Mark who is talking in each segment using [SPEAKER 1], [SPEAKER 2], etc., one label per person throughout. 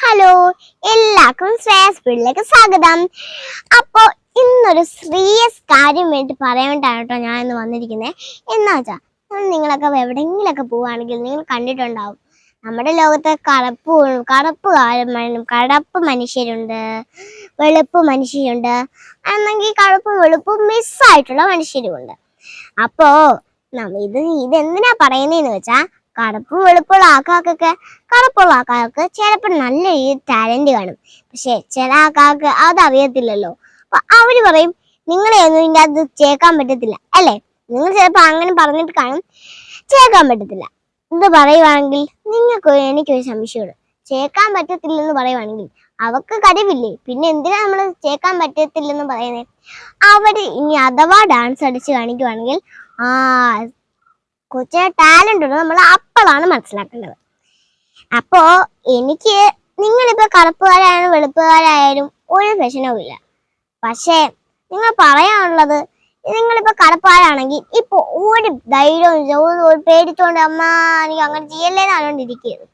[SPEAKER 1] Hello എല്ലാവർക്കും ശ്രേയസ് വീട്ടിലേക്ക് സ്വാഗതം. അപ്പോൾ ഇന്നൊരു സീരിയസ് കാര്യം വേണ്ടി പറയാൻ വേണ്ടിയാണ് ഞാൻ ഇന്ന് വന്നിരിക്കുന്നത് എന്നാ വെച്ചാൽ നിങ്ങളൊക്കെ എവിടെയെങ്കിലൊക്കെ പോവുകയാണെങ്കിൽ നിങ്ങൾ കണ്ടിട്ടുണ്ടാവും. നമ്മുടെ ലോകത്ത് കറുപ്പ് കറുപ്പ് കറുപ്പ് മനുഷ്യരുണ്ട് വെളുപ്പ് മനുഷ്യരുണ്ട് അല്ലെങ്കിൽ കറുപ്പും വെളുപ്പും മിസ്സായിട്ടുള്ള മനുഷ്യരുമുണ്ട്. അപ്പോൾ ഇത് ഇതെന്തിനാ പറയുന്നതെന്ന് വെച്ചാ കറുപ്പും വെളുപ്പുള്ള ആൾക്കാർക്കൊക്കെ കറുപ്പുള്ള ആൾക്കാർക്ക് ചിലപ്പോൾ നല്ല രീതിയിൽ ടാലന്റ് കാണും. പക്ഷെ ചില ആൾക്കാർക്ക് അതറിയത്തില്ലല്ലോ അപ്പൊ അവർ പറയും നിങ്ങളെ ഒന്നും ഇതിന്റെ അത് ചേക്കാൻ പറ്റത്തില്ല. അല്ലേ? നിങ്ങൾ ചിലപ്പോൾ അങ്ങനെ പറഞ്ഞിട്ട് കാണും ചേക്കാൻ പറ്റത്തില്ല. ഇത് പറയുവാണെങ്കിൽ നിങ്ങൾക്ക് എനിക്കൊരു സംശയമുണ്ട്. ചേക്കാൻ പറ്റത്തില്ലെന്ന് പറയുവാണെങ്കിൽ അവക്ക് കഴിവില്ലേ? പിന്നെ എന്തിനാ നമ്മൾ ചേക്കാൻ പറ്റത്തില്ലെന്ന് പറയുന്നത് അവർ ഇനി അഥവാ ഡാൻസ് അടിച്ച് കാണിക്കുവാണെങ്കിൽ ആ കൊച്ചിന് ടാലന്റ് ഉണ്ട് നമ്മൾ അപ്പോഴാണ് മനസ്സിലാക്കേണ്ടത്. അപ്പോ എനിക്ക് നിങ്ങളിപ്പോ കറുപ്പുകാരായാലും വെളുപ്പുകാരായാലും ഒരു പ്രശ്നവും ഇല്ല പക്ഷേ നിങ്ങൾ പറയാനുള്ളത് നിങ്ങളിപ്പോ കറുപ്പുകാരാണെങ്കിൽ ഇപ്പൊ ഒരു ധൈര്യവും ഒരു പേടിച്ചോണ്ട് അമ്മ എനിക്ക് അങ്ങനെ ചെയ്യല്ലേന്ന് പറഞ്ഞോണ്ടിരിക്കരുത്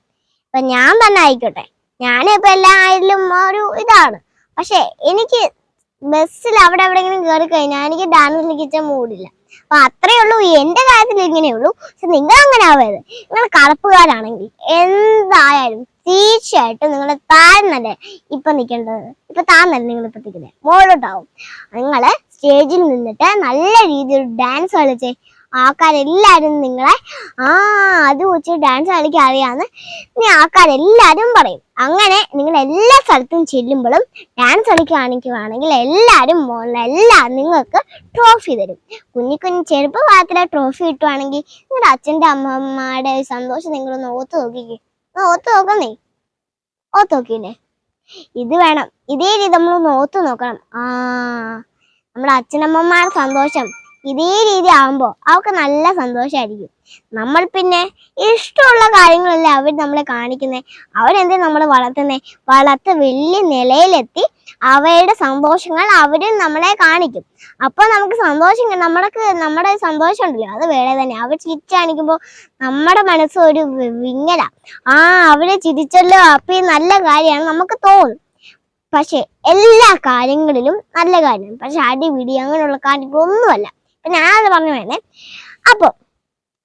[SPEAKER 1] ഇപ്പൊ ഞാൻ തന്നെ ആയിക്കോട്ടെ. ഞാനിപ്പോ എല്ലാ ആയാലും ഒരു ഇതാണ്. പക്ഷേ എനിക്ക് ബസ്സിൽ അവിടെ എവിടെയെങ്കിലും കയറി കഴിഞ്ഞാൽ എനിക്ക് ഡാൻസ് കളിക്കാൻ മൂടില്ല. അപ്പൊ അത്രേ ഉള്ളൂ. എന്റെ കാര്യത്തിൽ ഇങ്ങനെയുള്ളൂ പക്ഷെ നിങ്ങൾ അങ്ങനെ ആവരുത് നിങ്ങൾ കറുപ്പുകാരാണെങ്കിൽ എന്തായാലും തീർച്ചയായിട്ടും നിങ്ങൾ താഴ്ന്നല്ലേ ഇപ്പൊ നിൽക്കേണ്ടത്. ഇപ്പൊ താഴ്ന്നല്ലേ നിങ്ങൾ ഇപ്പൊ നിൽക്കുന്നത് മുകളിലോട്ടാവും. നിങ്ങൾ സ്റ്റേജിൽ നിന്നിട്ട് നല്ല രീതിയിൽ ഡാൻസ് കളിച്ചേ ആൾക്കാരെല്ലാരും നിങ്ങളെ ആ അത് വെച്ച് ഡാൻസ് കളിക്കാൻ അറിയാന്ന് ഇനി ആൾക്കാരെല്ലാരും പറയും. അങ്ങനെ നിങ്ങൾ എല്ലാ സ്ഥലത്തും ചെല്ലുമ്പോഴും ഡാൻസ് കളിക്കുകയാണെങ്കിൽ എല്ലാരും മോളിൽ എല്ലാ നിങ്ങൾക്ക് ട്രോഫി തരും. കുഞ്ഞി കുഞ്ഞി ചെറുപ്പ ഭാഗത്തിലെ ട്രോഫി കിട്ടുവാണെങ്കിൽ നിങ്ങളുടെ അച്ഛന്റെ അമ്മമ്മയുടെ സന്തോഷം നിങ്ങളൊന്ന് ഓത്ത് നോക്കിക്കേ. ഓത്ത് നോക്കുന്നേ. ഓത്ത് നോക്കിയില്ലേ? ഇത് വേണം. ഇതേ രീതി നമ്മളൊന്ന് ഓത്ത് നോക്കണം. ആ നമ്മുടെ അച്ഛനമ്മമാരുടെ സന്തോഷം. ഇതേ രീതി ആകുമ്പോൾ അവർക്ക് നല്ല സന്തോഷമായിരിക്കും നമ്മൾ പിന്നെ ഇഷ്ടമുള്ള കാര്യങ്ങളല്ലേ അവർ നമ്മളെ കാണിക്കുന്നത് അവരെന്തേ നമ്മൾ വളർത്തുന്നേ? വളർത്ത് വലിയ നിലയിലെത്തി അവരുടെ സന്തോഷങ്ങൾ അവരും നമ്മളെ കാണിക്കും. അപ്പോൾ നമുക്ക് സന്തോഷം നമ്മൾക്ക് നമ്മുടെ സന്തോഷം ഉണ്ടല്ലോ അത് വേറെ തന്നെ. അവർ ചിരിച്ചാണിക്കുമ്പോൾ നമ്മുടെ മനസ്സ് ഒരു വിങ്ങല. ആ അവരെ ചിരിച്ചല്ലോ അപ്പം ഈ നല്ല കാര്യമാണ് നമുക്ക് തോന്നും. പക്ഷെ എല്ലാ കാര്യങ്ങളിലും നല്ല കാര്യം പക്ഷെ അടിപിടി അങ്ങനെയുള്ള കാര്യങ്ങളൊന്നുമല്ല. ഞാനത് പറഞ്ഞു വേണേ അപ്പൊ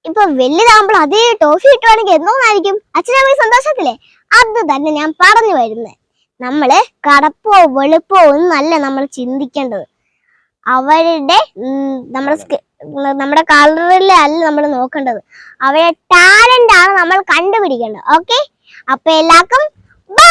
[SPEAKER 1] ഇപ്പൊ വലുതാകുമ്പോൾ അതേ ടോഫി കിട്ടുവാണെങ്കിൽ എന്തോന്നായിരിക്കും അച്ഛനമ്മ സന്തോഷത്തില്ലേ അത് തന്നെ ഞാൻ പറഞ്ഞു വരുന്നത് നമ്മൾ കടപ്പോ വെളുപ്പോ ഒന്നല്ല നമ്മൾ ചിന്തിക്കേണ്ടത്. അവരുടെ നമ്മുടെ നമ്മുടെ കളറിലെ അല്ല നമ്മൾ നോക്കേണ്ടത്. അവരുടെ ടാലന്റ് ആണ് നമ്മൾ കണ്ടുപിടിക്കേണ്ടത്. ഓക്കെ അപ്പൊ എല്ലാവർക്കും ബൈ